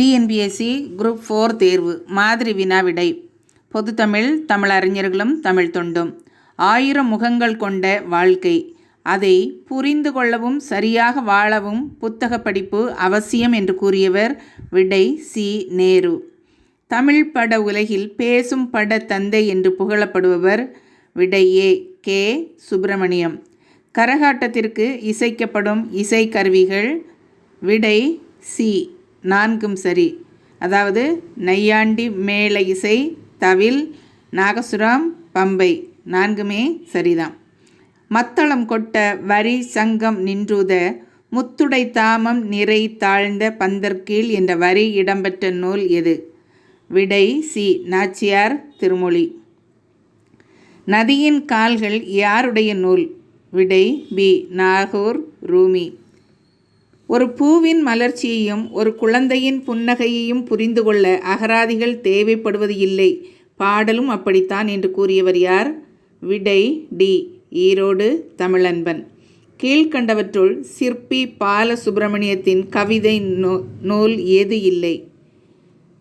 TNPSC group four தேர்வு மாதிரி வினா விடை. பொதுத்தமிழ் தமிழறிஞர்களும் தமிழ் தொண்டும். ஆயிரம் முகங்கள் கொண்ட வாழ்க்கை. அதை புரிந்து கொள்ளவும் சரியாக வாழவும் புத்தக படிப்பு அவசியம் என்று கூறியவர் விடை சி. நேரு. தமிழ் பட உலகில் பேசும் பட தந்தை என்று புகழப்படுபவர் விடை ஏ. கே. சுப்பிரமணியம். கரகாட்டத்திற்கு இசைக்கப்படும் இசைக்கருவிகள் விடை சி. நான்கும் சரி. அதாவது நையாண்டி மேள இசை தவில் நாகசுரம் பம்பை நான்குமே சரிதான் மத்தளம் கொட்ட வரி சங்கம் நின்றுத முத்துடை தாமம் நிறை தாழ்ந்த பந்தற்கீழ் என்ற வரி இடம்பெற்ற நூல் எது? விடை சி. நாச்சியார் திருமொழி. நதியின் கால்கள் யாருடைய நூல்? விடை பி. நாகூர் ரூமி. ஒரு பூவின் மலர்ச்சியையும் ஒரு குழந்தையின் புன்னகையையும் புரிந்து கொள்ள அகராதிகள் தேவைப்படுவது இல்லை. பாடலும் அப்படித்தான் என்று கூறியவர் யார்? விடை டி. ஈரோடு தமிழன்பன். கீழ்கண்டவற்றுள் சிற்பி பால சுப்பிரமணியத்தின் கவிதை நூ நூல் எது இல்லை?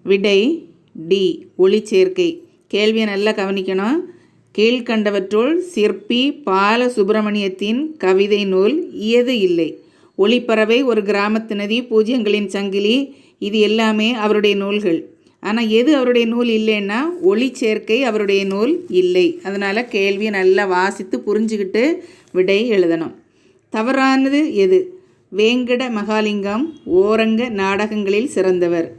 விடை டி. ஒளிச்சேர்க்கை. கேள்வியை நல்லா கவனிக்கணும். கீழ்கண்டவற்றுள் சிற்பி பால சுப்பிரமணியத்தின் கவிதை நூல் எது இல்லை? ஒளிப்பறவை ஒரு கிராமத்து நதி பூஜ்யங்களின் சங்கிலி. இது எல்லாமே அவருடைய நூல்கள். ஆனால் எது அவருடைய நூல் இல்லைன்னா ஒளி சேர்க்கை அவருடைய நூல் இல்லை. அதனால் கேள்வியை நல்லா வாசித்து புரிஞ்சுக்கிட்டு விடை எழுதணும். தவறானது எது? வேங்கட மகாலிங்கம் ஓரங்க நாடகங்களில் சிறந்தவர்.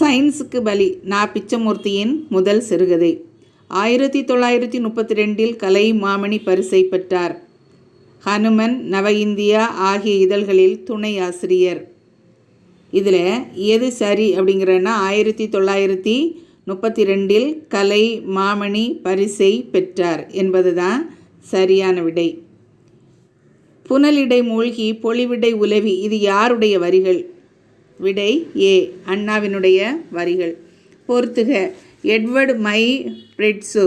சயின்ஸுக்கு பலி. நா. பிச்சமூர்த்தியின் முதல் சிறுகதை. ஆயிரத்தி தொள்ளாயிரத்தி முப்பத்தி ரெண்டில் கலை மாமணி பரிசை பெற்றார். ஹனுமன் நவ இந்தியா ஆகிய இதழ்களில் துணை ஆசிரியர். இதில் எது சரி அப்படிங்கிறன்னா ஆயிரத்தி தொள்ளாயிரத்தி முப்பத்தி ரெண்டில் கலை மாமணி பரிசை பெற்றார் என்பது தான் சரியான விடை. புனலிடை மூழ்கி பொலிவிடை உலவி இது யாருடைய வரிகள்? விடை ஏ அண்ணாவினுடைய வரிகள். பொறுத்துக Edward Muybridge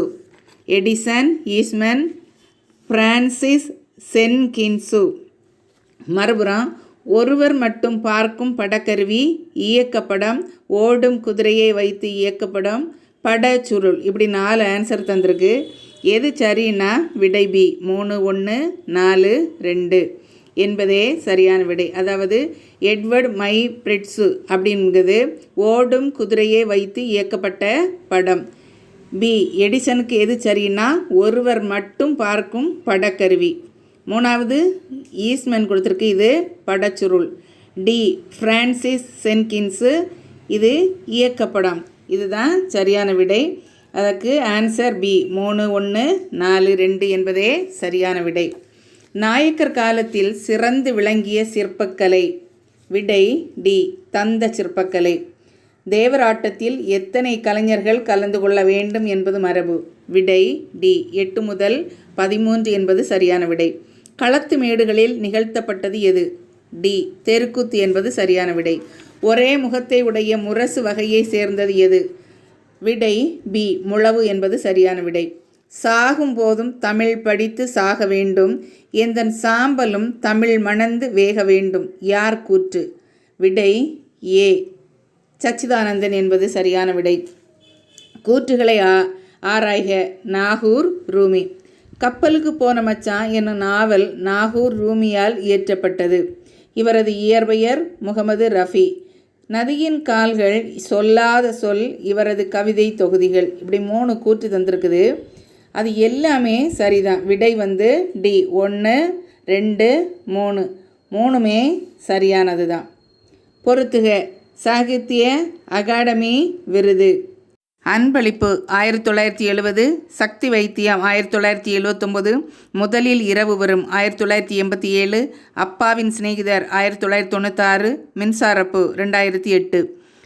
Edison Eastman Francis Jenkins. மறுபுறம் ஒருவர் மட்டும் பார்க்கும் படக்கருவி இயக்கப்படம் ஓடும் குதிரையை வைத்து இயக்கப்படம் படச்சுருள். இப்படி நாலு ஆன்சர் தந்திருக்கு. எது சரின்னா விடை பி. மூணு ஒன்று நாலு ரெண்டு என்பதே சரியான விடை. அதாவது எட்வர்ட் மை பிரிட்ஸு அப்படிங்கிறது ஓடும் குதிரையை வைத்து இயக்கப்பட்ட படம். பி. எடிசனுக்கு எது சரின்னா ஒருவர் மட்டும் பார்க்கும் படக்கருவி. மூணாவது ஈஸ்மன் கொடுத்துருக்கு இது படச்சுருள். D Francis சென்கின்ஸு. இது இயக்கப்படம். இதுதான் சரியான விடை. அதற்கு ஆன்சர் பி மூணு ஒன்று நாலு ரெண்டு என்பதே சரியான விடை. நாயக்கர் காலத்தில் சிறந்து விளங்கிய சிற்பக்கலை. விடை டி தந்த சிற்பக்கலை. தேவராட்டத்தில் எத்தனை கலைஞர்கள் கலந்து கொள்ள வேண்டும் என்பது மரபு. விடை டி எட்டு முதல் பதிமூன்று என்பது சரியான விடை. களத்து மேடுகளில் நிகழ்த்தப்பட்டது எது? டி. தெருக்கூத்து என்பது சரியான விடை. ஒரே முகத்தை உடைய முரசு வகையை சேர்ந்தது எது? விடை பி. முழவு என்பது சரியான விடை. சாகும் போதும் தமிழ் படித்து சாக வேண்டும். எந்தன் சாம்பலும் தமிழ் மணந்து வேக வேண்டும். யார் கூற்று? விடை ஏ. சச்சிதானந்தன் என்பது சரியான விடை. கூற்றுகளை ஆ ஆராய்க. நாகூர் ரூமி. கப்பலுக்கு போன மச்சான் என்னும் நாவல் நாகூர் ரூமியால் இயற்றப்பட்டது. இவரது இயற்பெயர் முகமது ரஃபி. நதியின் கால்கள் சொல்லாத சொல் இவரது கவிதை தொகுதிகள். இப்படி மூணு கூற்று தந்திருக்குது. அது எல்லாமே சரிதான். விடை வந்து டி. ஒன்று ரெண்டு மூணு. மூணுமே சரியானது தான் பொறுத்துக. சாகித்ய அகாடமி விருது. அன்பளிப்பு ஆயிரத்தி தொள்ளாயிரத்தி எழுபது சக்தி வைத்தியம் ஆயிரத்தி தொள்ளாயிரத்தி எழுவத்தொம்போது முதலில் இரவு வரும் ஆயிரத்தி தொள்ளாயிரத்தி எண்பத்தி ஏழு அப்பாவின் சிநேகிதர் ஆயிரத்தி தொள்ளாயிரத்தி தொண்ணூத்தாறு மின்சாரப்பு ரெண்டாயிரத்தி எட்டு.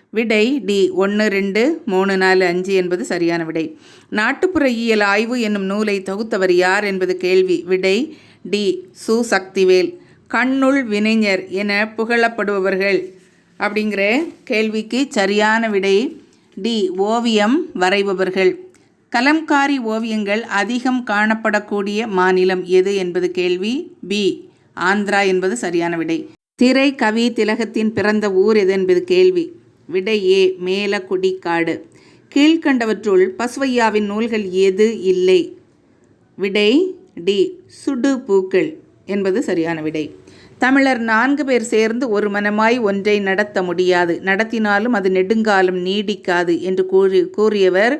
விடை டி ஒன்று ரெண்டு மூணு நாலு அஞ்சு என்பது சரியான விடை. நாட்டுப்புற இயல் ஆய்வு என்னும் நூலை தொகுத்தவர் யார் என்பது கேள்வி. விடை டி சு சக்திவேல். கண்ணுள் வினைஞர் என புகழப்படுபவர்கள் அப்படிங்கிற கேள்விக்கு சரியான விடை டி. ஓவியம் வரைபவர்கள். கலம்காரி ஓவியங்கள் அதிகம் காணப்படக்கூடிய மாநிலம் எது என்பது கேள்வி? பி. ஆந்திரா என்பது சரியான விடை. திரை கவி திலகத்தின் பிறந்த ஊர் எது என்பது கேள்வி? விடை ஏ. மேலக்குடிக்காடு. கீழ்கண்டவற்றுள் பசுவையாவின் நூல்கள் எது இல்லை? விடை டி. சுடு பூக்கள் என்பது சரியான விடை. தமிழர் நான்கு பேர் சேர்ந்து ஒரு மனமாய் ஒன்றை நடத்த முடியாது. நடத்தினாலும் அது நெடுங்காலம் நீடிக்காது என்று கூறி கூறியவர்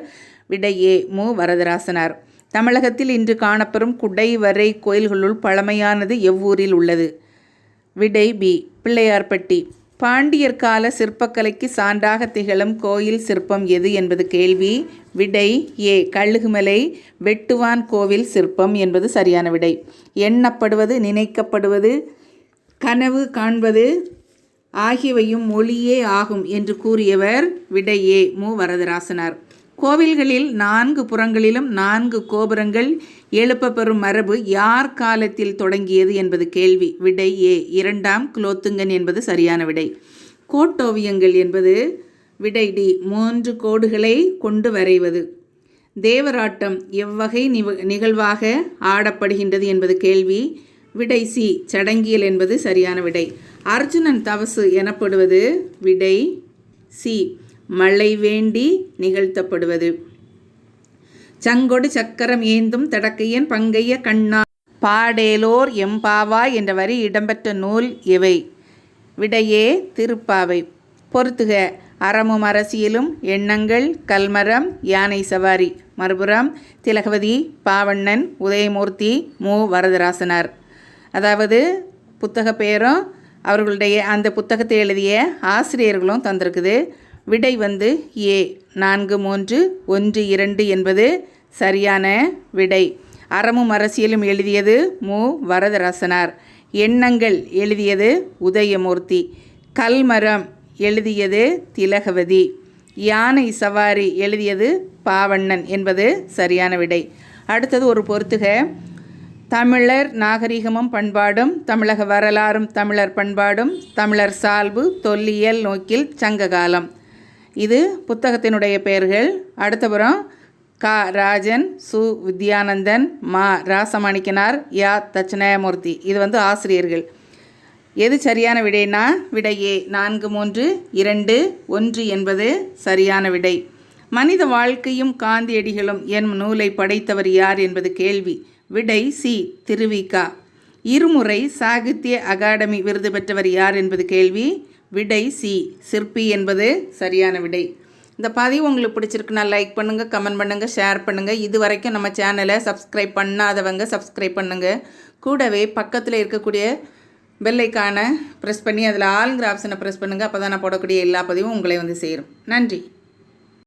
விடையே மு. வரதராசனார். தமிழகத்தில் இன்று காணப்பெறும் குடைவரை கோயில்களுள் பழமையானது எவ்வூரில் உள்ளது? விடை பி. பிள்ளையார்பட்டி. பாண்டியர் கால சிற்பக்கலைக்கு சான்றாக திகழும் கோயில் சிற்பம் எது என்பது கேள்வி. விடை ஏ. கழுகுமலை வெட்டுவான் கோவில் சிற்பம் என்பது சரியான விடை. எண்ணப்படுவது நினைக்கப்படுவது கனவு காண்பது ஆகியவையும் மொழியே ஆகும் என்று கூறியவர் விடை ஏ மு. வரதராசனார். கோவில்களில் நான்கு புறங்களிலும் நான்கு கோபுரங்கள் எழுப்பப்பெறும் மரபு யார் காலத்தில் தொடங்கியது என்பது கேள்வி. விடை ஏ இரண்டாம் குலோத்துங்கன் என்பது சரியான விடை. கோட்டோவியங்கள் என்பது விடை டி. மூன்று கோடுகளை கொண்டு வரைவது. தேவராட்டம் எவ்வகை நிவ நிகழ்வாக ஆடப்படுகின்றது என்பது கேள்வி. விடை சி. சடங்கியல் என்பது சரியான விடை. அர்ஜுனன் தவசு எனப்படுவது விடை சி. மழை வேண்டி நிகழ்த்தப்படுவது. சங்கொடு சக்கரம் ஏந்தும் தடக்கையன் பங்கைய கண்ணா. பாடேலோர் எம்பாவா என்ற வரி இடம்பெற்ற நூல் எவை விடையே திருப்பாவை. பொறுத்துக. அறமும் அரசியலும் எண்ணங்கள் கல்மரம் யானை சவாரி. மறுபுறம் திலகவதி பாவண்ணன் உதயமூர்த்தி மு. வரதராசனார். அதாவது புத்தக பேரும் அவர்களுடைய அந்த புத்தகத்தை எழுதிய ஆசிரியர்களும் தந்திருக்குது. விடை வந்து ஏ நான்கு மூன்று ஒன்று இரண்டு என்பது சரியான விடை. அறமும் அரசியலும் எழுதியது மு. வரதராசனார். எண்ணங்கள் எழுதியது உதயமூர்த்தி. கல்மரம் எழுதியது திலகவதி. யானை சவாரி எழுதியது பாவண்ணன் என்பது சரியான விடை. அடுத்தது ஒரு பொறுத்துக. தமிழர் நாகரிகமும் பண்பாடும் தமிழக வரலாறும் தமிழர் பண்பாடும் தமிழர் சால்பு தொல்லியல் நோக்கில் சங்ககாலம். இது புத்தகத்தினுடைய பெயர்கள். அடுத்தபுறம் கா. ராஜன் சு. வித்யானந்தன் மா. ராசமாணிக்கனார் யா. தட்சிணாயமூர்த்தி. இது வந்து ஆசிரியர்கள். எது சரியான விடைனா விடையே நான்கு மூன்று இரண்டு ஒன்று என்பது சரியான விடை. மனித வாழ்க்கையும் காந்தியடிகளும் என் நூலை படைத்தவர் யார் என்பது கேள்வி. விடை சி திருவிகா. இருமுறை சாகித்ய அகாடமி விருது பெற்றவர் யார் என்பது கேள்வி. விடை சி சிற்பி என்பது சரியான விடை. இந்த பதிவு உங்களுக்கு பிடிச்சிருக்குன்னா லைக் பண்ணுங்கள் கமெண்ட் பண்ணுங்கள் ஷேர் பண்ணுங்கள் இது வரைக்கும் நம்ம சேனலை சப்ஸ்கிரைப் பண்ணாதவங்க சப்ஸ்கிரைப் பண்ணுங்கள் கூடவே பக்கத்தில் இருக்கக்கூடிய பெல்லைக்கான ப்ரெஸ் பண்ணி அதில் ஆளுங்கிற ஆப்ஷனை ப்ரெஸ் பண்ணுங்கள் அப்போ தான் நான் போடக்கூடிய எல்லா பதிவும் உங்களை வந்து சேரும். நன்றி.